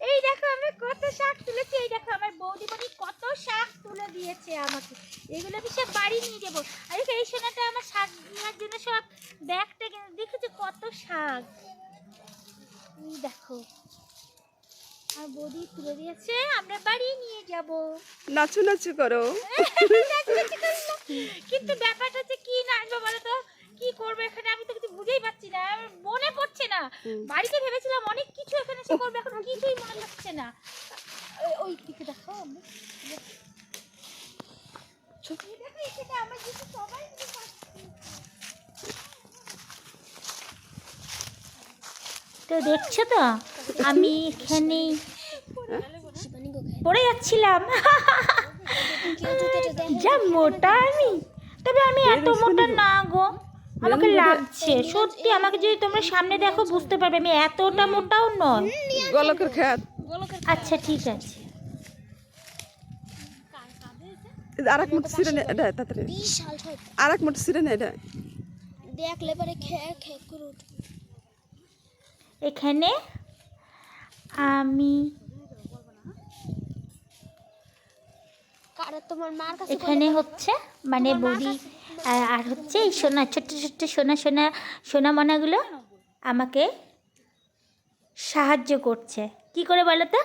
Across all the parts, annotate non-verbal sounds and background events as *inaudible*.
এই দেখো আমি কত শাক তুলেছি এই দেখো আমার বৌদি বৌদিমণি কত শাক তুলে দিয়েছে আমাকে। এগুলো আমি সব বাড়ি নিয়ে যাব। আর এই এই সোনাটা আমার শাক নেওয়ার জন্য সব ব্যাগটা কিনে দেখেছ কত শাক। এই দেখো আর বৌদি তুলে দিয়েছে আমরা বাড়ি নিয়ে যাব। নাচু নাচু করো। কিন্তু ব্যাপারটা হচ্ছে কি নাচবো বলো তো? কি করব এখানে আমি তো কিছু বুঝেই পাচ্ছি না মনে পড়ছে না। বাড়িতে ভেবেছিলাম অনেক কিছু এখানে সে করবে এখন কিছুই মনে থাকছে না। ওই- দিকে দেখো। তো দেখছ তো আমি এখানে পড়ে যাচ্ছিলাম। *laughs* যা মোটা আমি তবে আমি এত মোটা না গো। আমাকে লাগছে। সত্যি আমাকে যদি তোমরা সামনে দেখো বুঝতে পারবে আমি এতটা মোটাও নয় গলকের খেত আচ্ছা ঠিক আছে। আর এক মুঠ সিরে নে এটা তাড়াতাড়ি। আর এক মুঠ সিরে নে এটা দেখলে পরে খেয়ে খেয়ে করে উঠবে। এখানে আমি কারা তোমার মার কাছে এখানে হচ্ছে মানে বৌদি আর- হচ্ছে এই সোনা, ছোট্ট ছোট্ট সোনা সোনা সোনা মনাগুলো আমাকে সাহায্য করছে। কি করে বলো তো?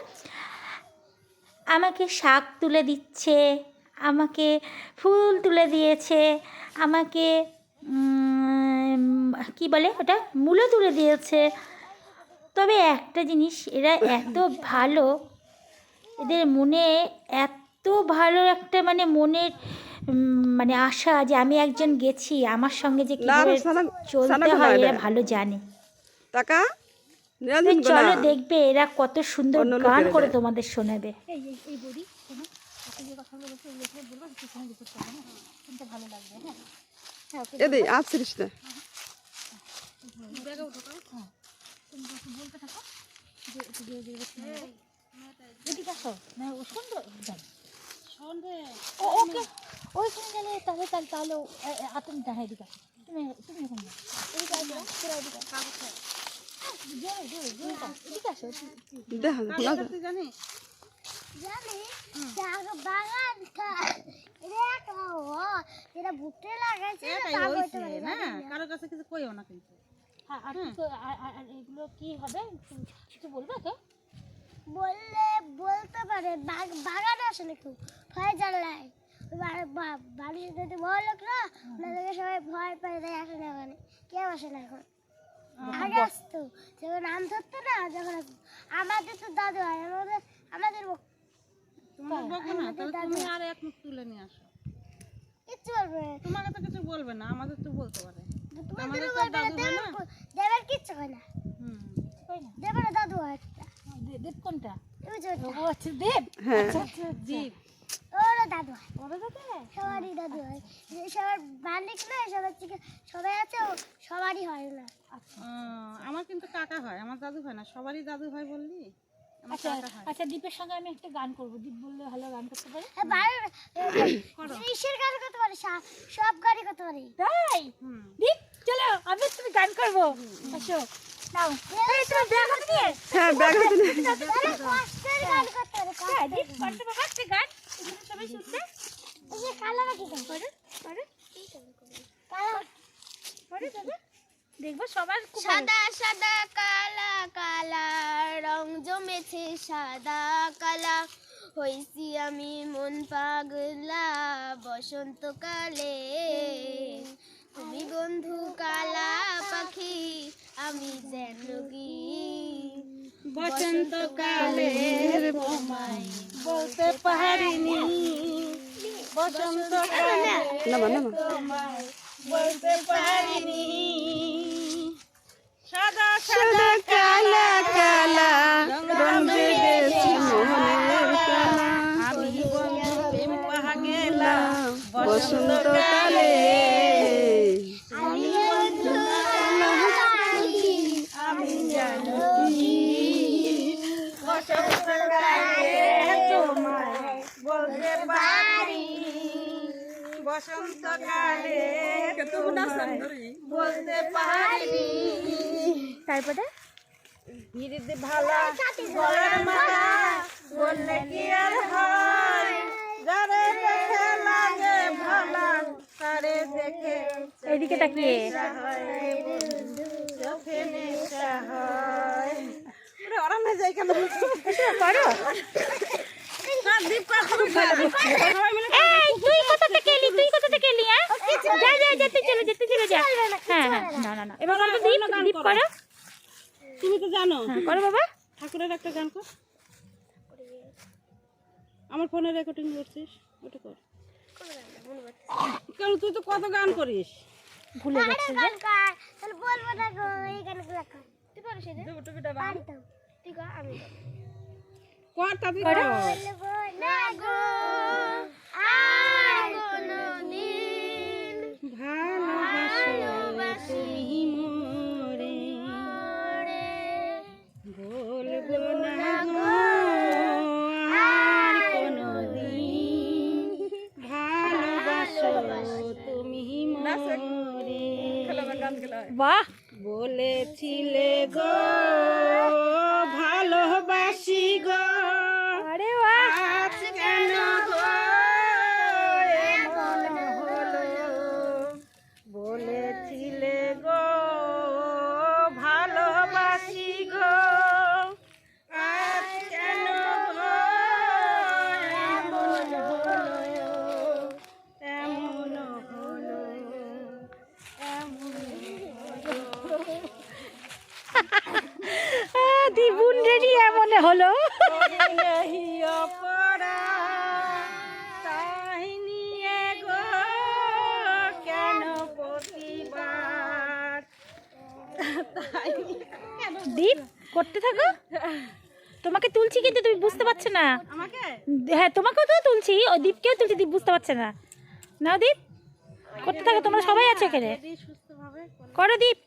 আমাকে শাক তুলে দিচ্ছে, আমাকে ফুল তুলে দিয়েছে, আমাকে কি বলে ওটা? মূলো তুলে দিয়েছে। তবে একটা জিনিস, এরা এত ভালো, এদের মনে এত ভালো একটা মানে মনের মানে আশা যে আমি একজন গেছি আমার সঙ্গে যে কীভাবে চলতে হয় এরা এটা। ভালো জানে। টাকা? চলো দেখবে এরা কত সুন্দর গান করে তোমাদের শোনাবে। এদি না। এদিকে আসো। না ও সুন্দর ও ওকে। ওইখানে গেলে তাহলে তাহলে তাহলে এ- তুমি এদিকে তুমি তুমি এখানে যাও। এদিকে আসো, তোরা এদিকে আসো। জোরে, জোরে, জোরে দাও। এদিকে আসো, তু- তু- দেখা গোনা জানি শাক বাগান রেখাও এটা ভুট্টে লাগাইছে তা হইতে পারে না? কারও কাছে কিছু কইও না কিন্তু। আর- আর আর- আর- আর এগুলো কি হবে? কিছু বলবে তো? বললে বলতে পারে বাগ- বাগানে আসলে খুব ভয় জ্বালায় বাড়ির যদি বড় লোক না ওনাদেরকে সবাই ভয় পেয়ে দেয় আসে না ওখানে। কেউ আসে না এখন। আগে আসতো। যখন আম ধরতো না যখন আমাদের তো দাদু হয় আমাদের আমাদের তুমি আর এক মুখ তুলে নিয়ে আসো। কিচ্ছু বলবে তোমাকে তো কিছু বলবে না আমাদের তো বলতে পারে। আমাদের তো না দাদু হয় না? দেবের কিচ্ছু হয় না। হুম। দেবের দাদু হয় দেব কোনটা? আচ্ছা দেব। আচ্ছা জীব ওরও দাদু হয় বড় দাদা সবারই দাদু হয় যে সবার মালিক না সবার থেকে সবাই আছে সবারই হয় না। আমার কিন্তু কাকা হয় আমার দাদু হয় না সবারই দাদু হয় বললি? আচ্ছা আচ্ছা দীপের সঙ্গে আমি একটা গান করব। দীপ বললে ভালো গান করতে পারে? এ বাড়ির করতে পারে? সব গাড়ি করতে পারে। তাই? দীপ চলো আমি তুমি গান করব। আসো নাও। এই তোমার ব্যাগ হাতে নিয়ে? হ্যাঁ ব্যাগ হাতে নে। কষ্টের গাড়ি করতে পারে হ্যাঁ, দীপ করতে পারব গান। সবাই শুনবে এই কালা বাকি গান। করে করে কালা করে দেবে দেখব সবার সাদা সাদা কালা কালা রং জমেছে সাদা কালা। হইছি আমি মন পাগলা বসন্তকালে। তুমি বন্ধু কালা পাখি আমি যেন কি বসন্তকালে বলতে পারিনি। বসন্তকালে নামা বলতে পারিনি। সাদা কালা কালা, রং জেগেছে মোহনের কালা আমি বন্ধু প্রেম গেলাম বসন্তকালে বসন্তকালে তোমায় বলতে পারি। বসন্তকালে বলতে পারি। তারপরে? হিরিতে ভালা গলার মালা বললে কি আর হয়? যারে দেখে লাগে ভালা তারে দেখে এইদিকে তাকিয়ে। চোখে নেশা হয়। আরাম কেন? করো। আর খুব ভালো তুই কোথা থেকে এলি হ্যাঁ? যা যা যেতে চলে যেতে চলে যা। হ্যাঁ হ্যাঁ না না না। এবার করো দীপ দীপ করো। তুমি তো জানো হ্যাঁ করো বাবা। ঠাকুরের একটা গান কর। আমার ফোনে রেকর্ডিং করছিস ওটা কর। কেন তুই তো কত গান করিস? ভুলে গেছে। গান কর তাহলে বলব না গো এই গানগুলো কর। তুই পারো সেটা? পারি তো তুই কর আমি কর তাতে কর। না গো। বাহ। বলেছিলে গো। এমন হলো? দীপ করতে থাকো। তোমাকে তুলছি কিন্তু তুমি বুঝতে পারছ না। আমাকে? হ্যাঁ তোমাকেও তো তুলছি ওই দীপকেও তুলছি দীপ বুঝতে পারছে না। না দীপ করতে থাকো তোমরা সবাই আছো এখানে। করো দীপ।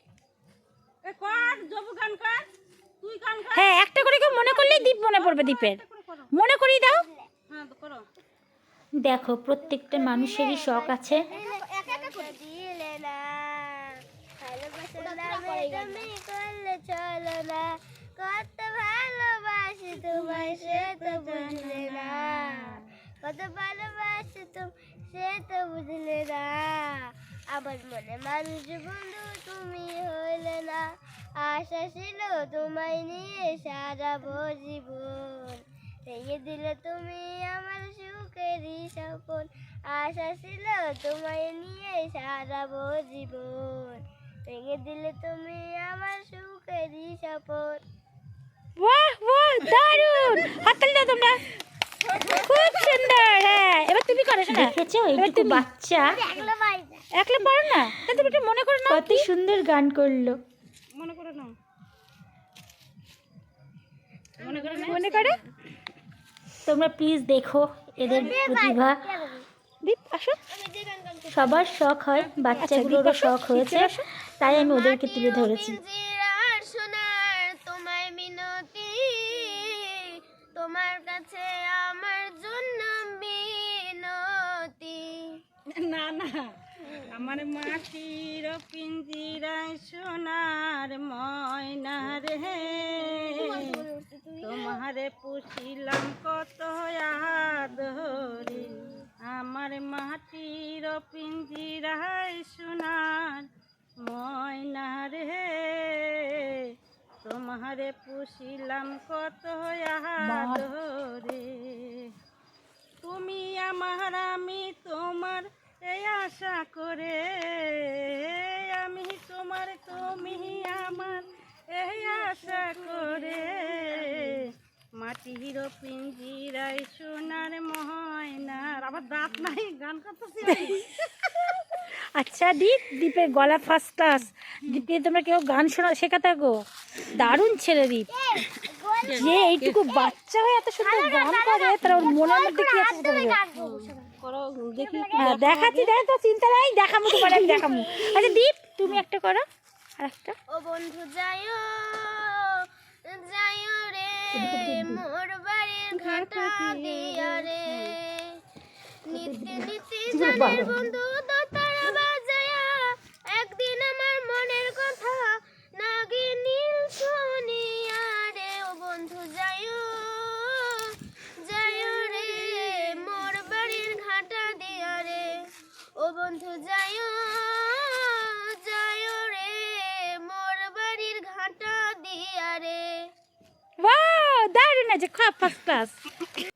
কর জবু গান কর। হ্যাঁ একটা করে কেউ মনে করলেই দীপ মনে পড়বে দীপের। মনে করিয়ে দাও। হ্যাঁ তো করো। দেখো প্রত্যেকটা মানুষেরই শখ আছে। একা একা করে দিলে না ভালোবাসার নামে তুমি করলে চলো না কত ভালোবাসি তোমায় সে তো বুঝলে না কত ভালোবাসি তুমি সে তো বুঝলে না আমার মনে মানুষ বন্ধু তুমি হইলে না। আশা ছিল তোমায় নিয়ে সারাবো জীবন। ভেঙে দিলে তুমি আমার সুখেরই সপন আশা ছিল তোমায় নিয়ে সারাবো জীবন। ভেঙে দিলে তুমি আমার সুখেরই বাহ বাহ দারুণ! হাততালি দাও তোমরা। খুব সুন্দর হ্যাঁ। এবার তুমি করো শোনা। দেখেছ? এইটুকু বাচ্চা। একলা পারো না। তুমি একটু মনে করো না কত সুন্দর গান করল। মনে করে নাও। মনে করে মনে করো? তোমরা প্লিজ দেখো এদের প্রতিভা। দীপ আসো। সবার শখ হয় বাচ্চাগুলোরও শখ হয়েছে তাই আমি ওদেরকে তুলে ধরেছি। সোনার ময়না রে। তোমারে পুষিলাম কত আদরে। আমার মাটির পিঞ্জিরায় সোনার ময়না রে। তোমারে পুষিলাম কত আদরে। তুমি আমার, আমি তোমার এই আশা করে। তোমার তুমি আমার এই আশা করে। মাটির পিঞ্জিরাই সোনার ময়নার আবার দাঁত নাই গান করতেছি আচ্ছা দীপ দীপের গলা ফার্স্ট ক্লাস দীপকে তোমরা কেউ গান শোনা শেখাতে থাকো। দারুণ ছেলে দীপ। যে এইটুকু বাচ্চা হয়ে এত সুন্দর গান করে তার ওর মনের মধ্যে কি আছে। করো দেখি হ্যাঁ দেখাচ্ছি দেখ তো চিন্তা নাই দেখামু তোমার আমি দেখামু আচ্ছা দীপ তুমি একটা করো আর একটা ও বন্ধু যাইও যাইও রে মোর বাড়ির ঘাটা দিয়া রে। নিতে নিতে জানের বন্ধু দোতারা বাজায়া একদিন আমার মনের কথা নাগে নীল ঘাটা